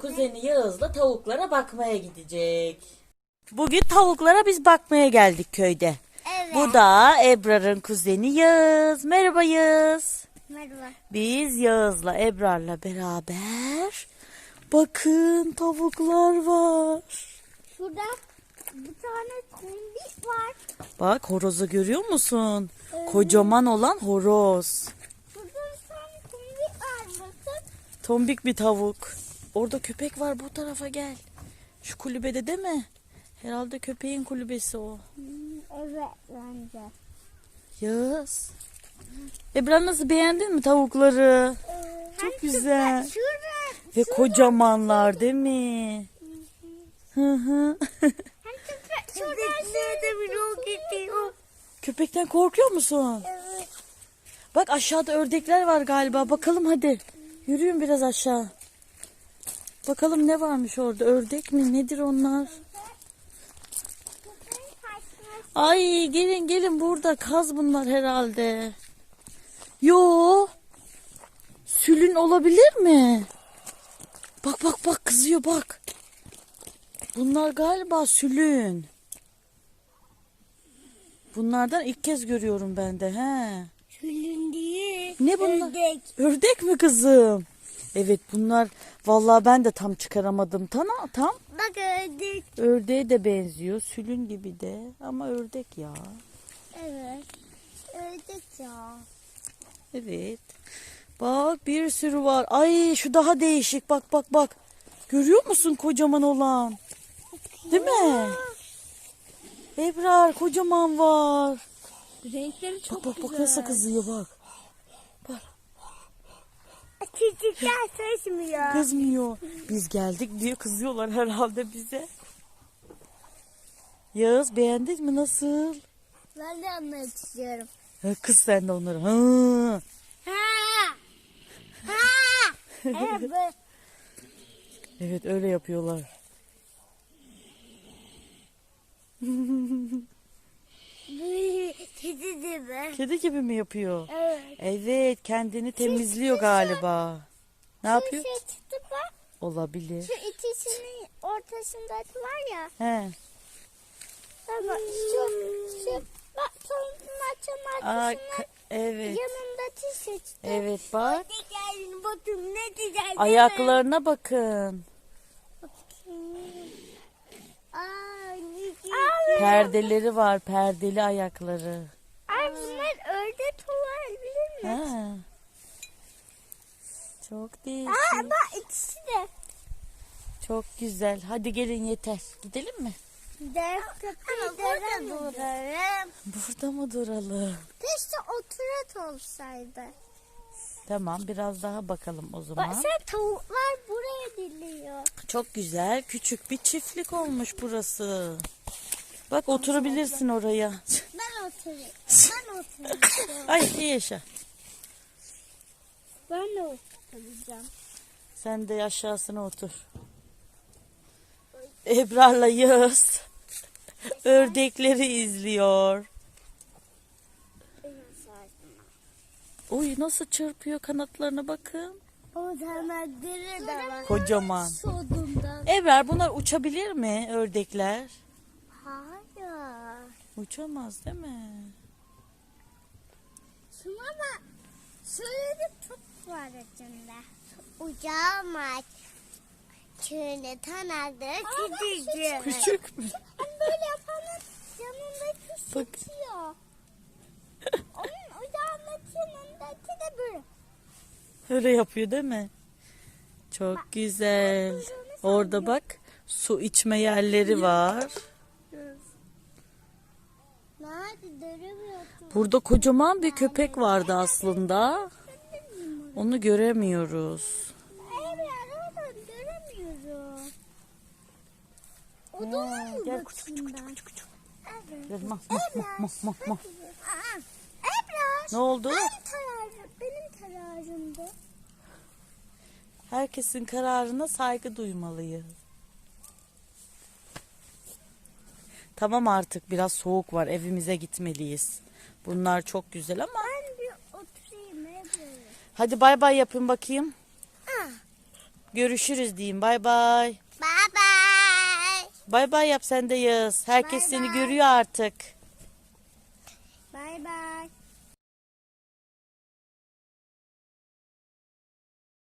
kuzeni Yağız'la tavuklara bakmaya gidecek. Bugün tavuklara biz bakmaya geldik köyde. Evet. Bu da Ebrar'ın kuzeni Yağız. Merhaba Yağız. Merhaba. Biz Yağız'la Ebrar'la beraber bakın tavuklar var. Şurada bir tane tombik var. Bak horozu görüyor musun? Kocaman olan horoz. Burada bir tane tombik var bakın. Tombik bir tavuk. Orada köpek var bu tarafa gel. Şu kulübede değil mi? Herhalde köpeğin kulübesi o. Evet bence. Yağız. Ebrar nasıl beğendin mi tavukları? Hem Çok güzel. Şurada. Ve kocamanlar değil mi? Hı hı. Şurada şurada. Köpekten korkuyor musun? Evet. Bak aşağıda ördekler var galiba. Bakalım hadi. Yürüyün biraz aşağı. Bakalım ne varmış orada? Ördek mi? Nedir onlar? Ay gelin gelin burada kaz bunlar herhalde. Yo. Sülün olabilir mi? Bak bak bak kızıyor bak. Bunlar galiba sülün. Bunlardan ilk kez görüyorum ben de he. Tülün değil. Ne bunlar? Ördek. Ördek mi kızım? Evet bunlar vallahi ben de tam çıkaramadım. Tam tam Bak ördek. ördeğe de benziyor. Sülün gibi de ama ördek ya. Evet. Ördek ya. Evet. Bak bir sürü var. Ay şu daha değişik. Bak bak bak. Görüyor musun kocaman olan? Değil mi? Ebrar kocaman var. Renkleri çok Bak bak bak nasıl kızıyor bak. Çocuklar seçmiyor. Kızmıyor. Biz geldik diye kızıyorlar herhalde bize. Yağız beğendin mi nasıl? Ben de anlamak istiyorum. Ha, kız sen de onları. Ha. Ha! Ha! evet. Evet öyle yapıyorlar. Kedi gibi. Kedi gibi mi yapıyor? Evet. Evet kendini temizliyor galiba. Ne yapıyor? Şu şey çıktı bak. Olabilir. Şu ikisinin ortasındaki var ya. He. Tamam. Şu, şu bak sonun açın Aa, ka- evet. yanındaki seçti. Evet bak. Geldin bakın ne güzel? Ayaklarına bakın. Aa. Perdeleri var. Perdeli ayakları. Mi? Ha. Çok değişik. Aa bak ikisi de. Çok güzel. Hadi gelin yeter. Gidelim mi? Dev köpeği burada durarım. Burada mı duralım? Keşke oturat olsaydı. Tamam biraz daha bakalım o Bak zaman. sen tavuklar buraya diliyor. Çok güzel. Küçük bir çiftlik olmuş burası. Bak oturabilirsin oraya. Ben oturayım. Ben oturacağım. Ay iyi yaşa. Ben de oturacağım. Sen de aşağısına otur. Ebrar'la Yağız ördekleri izliyor. Oy nasıl çırpıyor kanatlarına bakın. O kanatları da var. Kocaman. Ebrar bunlar uçabilir mi ördekler? Hayır. Uçamaz değil mi? Şuna bak. Şöyle tut var içinde. Uçamaz. Şöyle tanadı küçücük. Küçük mü? Hani böyle yapanın yanındaki Bak. sıçıyor. Onun ucağındaki yanındaki de böyle. Öyle yapıyor değil mi? Çok güzel. Orada bak su içme yerleri var. Burada kocaman bir köpek vardı aslında. Onu göremiyoruz. Onun Gel küçük küçük küçük küçük. Evet. Gel, mah, mah, mah, mah, mah. Ne oldu? Benim kararımdı. Herkesin kararına saygı duymalıyız. Tamam artık biraz soğuk var. Evimize gitmeliyiz. Bunlar çok güzel ama Ben bir oturayım Ebrar. hadi bay bay yapın bakayım. Ah, Görüşürüz diyeyim. Bay bay. Bye bye. Bay bay yap sen de Yağız. Herkes Bay seni bay. görüyor artık. Bye bye.